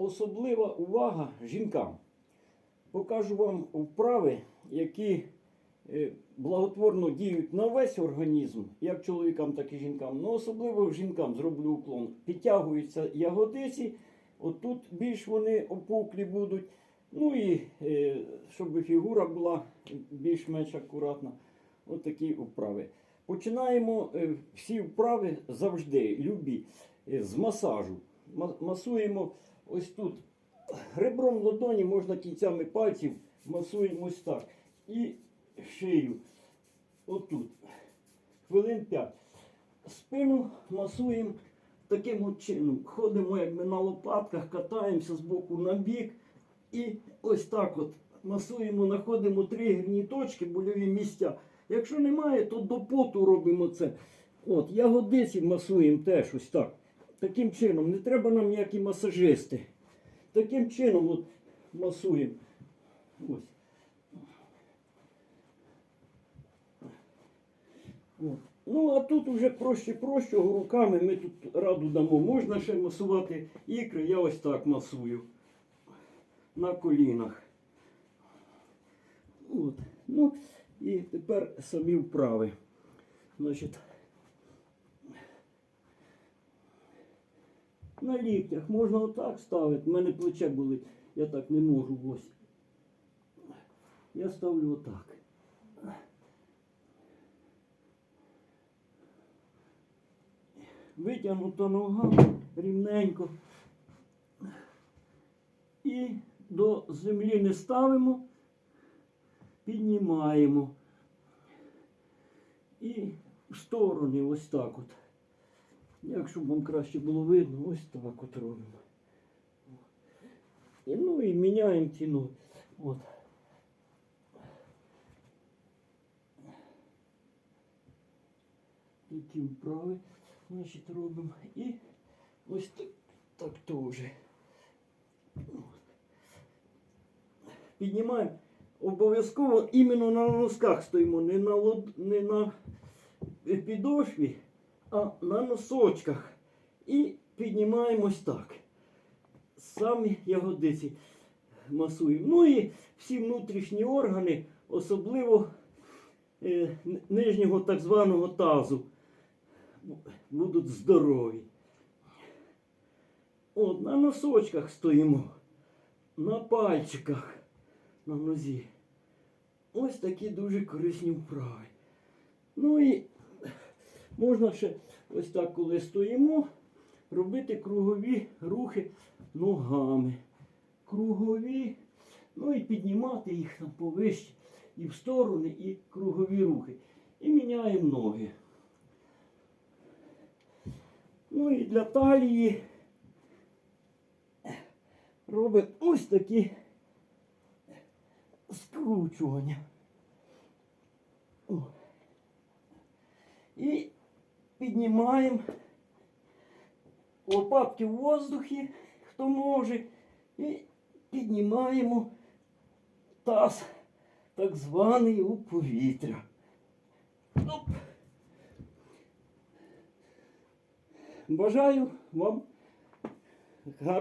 особлива увага жінкам. Покажу вам вправи, які е, благотворно діють на весь організм, як чоловікам, так і жінкам. Ну, особливо жінкам зроблю уклон. Підтягуються ягодиці, отут більш вони опуклі будуть. Ну і е, щоб фігура була більш-менш акуратна. От такі вправи. Починаємо е, всі вправи завжди, любі, з масажу. Ма- Масуємо ось тут. Ребром ладоні можна кінцями пальців масуємо ось так. І шию. Отут. Хвилин 5. Спину масуємо таким от чином. Ходимо якби на лопатках, катаємося з боку на бік. І ось так от масуємо, знаходимо тригерні точки, больові місця. Якщо немає, то до поту робимо це. От, ягодиці масуємо теж ось так. Таким чином, не треба нам ніякі масажисти. Таким чином от масуємо. Ось. От. Ну, а тут вже проще прощого руками ми тут раду дамо. Можна ще масувати ікри, я ось так масую. На колінах. От. Ну, і тепер самі вправи. Значить, на ліктях можна отак ставити. У мене плече болить. Я так не можу ось. Я ставлю отак. Витягнута нога рівненько. І до землі не ставимо, піднімаємо. І в сторони ось так от. Якщо б вам краще було видно, ось так от робимо. І, ну і міняємо ці ноги. От. Такі вправи значить, робимо. І ось так, так теж. Піднімаємо. Обов'язково іменно на носках стоїмо, не на, лод... не на підошві, а на носочках. І піднімаємось так. Самі ягодиці масуємо. Ну і всі внутрішні органи, особливо е, нижнього так званого тазу, будуть здорові. От, на носочках стоїмо, на пальчиках на нозі. Ось такі дуже корисні вправи. Ну і можна ще ось так, коли стоїмо, робити кругові рухи ногами. Кругові, ну і піднімати їх там повище і в сторони, і кругові рухи. І міняємо ноги. Ну і для талії робимо ось такі скручування. піднімаємо лопатки в воздухі, хто може, і піднімаємо таз, так званий у повітря. Оп. Бажаю вам гарного.